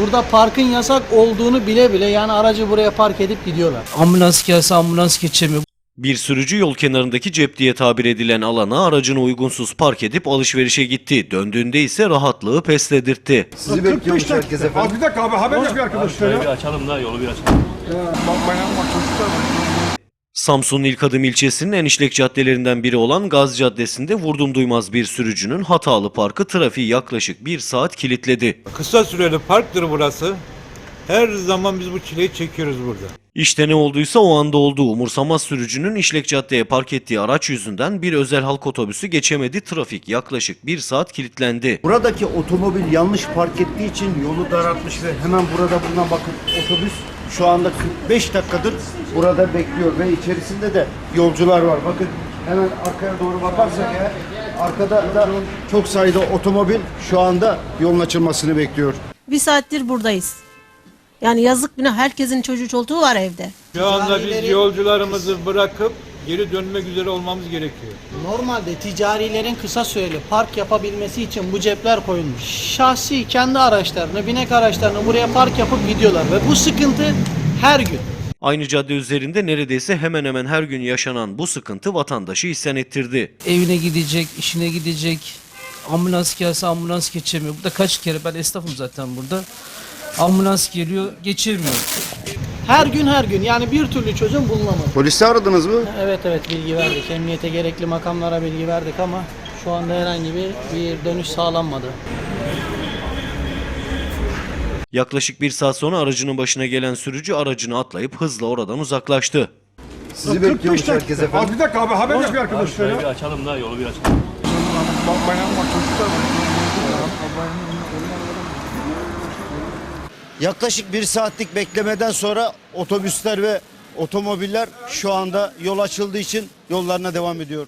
burada parkın yasak olduğunu bile bile yani aracı buraya park edip gidiyorlar. Ambulans gelse ambulans geçemiyor. Bir sürücü yol kenarındaki cep diye tabir edilen alana aracını uygunsuz park edip alışverişe gitti. Döndüğünde ise rahatlığı pes dedirtti. Sizi bekliyormuş herkes efendim. Abi bir dakika abi haber yapıyor arkadaşlar Şöyle ya. bir açalım da yolu bir açalım. Bak bayan bak çocuklar var. Samsun'un İlk Adım ilçesinin en işlek caddelerinden biri olan Gaz Caddesi'nde vurdum duymaz bir sürücünün hatalı parkı trafiği yaklaşık bir saat kilitledi. Kısa süreli parktır burası. Her zaman biz bu çileyi çekiyoruz burada. İşte ne olduysa o anda oldu. Umursamaz sürücünün işlek caddeye park ettiği araç yüzünden bir özel halk otobüsü geçemedi. Trafik yaklaşık bir saat kilitlendi. Buradaki otomobil yanlış park ettiği için yolu daraltmış ve hemen burada bulunan bakın otobüs şu anda 45 dakikadır burada bekliyor ve içerisinde de yolcular var. Bakın hemen arkaya doğru bakarsak eğer arkada da çok sayıda otomobil şu anda yolun açılmasını bekliyor. Bir saattir buradayız. Yani yazık bina herkesin çocuğu çocuğu var evde. Şu anda biz yolcularımızı bırakıp geri dönmek üzere olmamız gerekiyor. Normalde ticarilerin kısa süreli park yapabilmesi için bu cepler koyulmuş. Şahsi kendi araçlarını, binek araçlarını buraya park yapıp gidiyorlar ve bu sıkıntı her gün. Aynı cadde üzerinde neredeyse hemen hemen her gün yaşanan bu sıkıntı vatandaşı isyan ettirdi. Evine gidecek, işine gidecek. Ambulans gelse ambulans geçemiyor. Burada kaç kere ben esnafım zaten burada. Ambulans geliyor, geçemiyor. Her gün her gün yani bir türlü çözüm bulunamadı. Polisi aradınız mı? Evet evet bilgi verdik. Emniyete gerekli makamlara bilgi verdik ama şu anda herhangi bir, bir dönüş sağlanmadı. Yaklaşık bir saat sonra aracının başına gelen sürücü aracını atlayıp hızla oradan uzaklaştı. Sizi bekliyormuş herkes Abi efendim. bir dakika abi haber yapıyor arkadaşlar Şöyle bir açalım da yolu bir açalım. Bak bayan bak çocuklar var. Yaklaşık bir saatlik beklemeden sonra otobüsler ve otomobiller şu anda yol açıldığı için yollarına devam ediyor.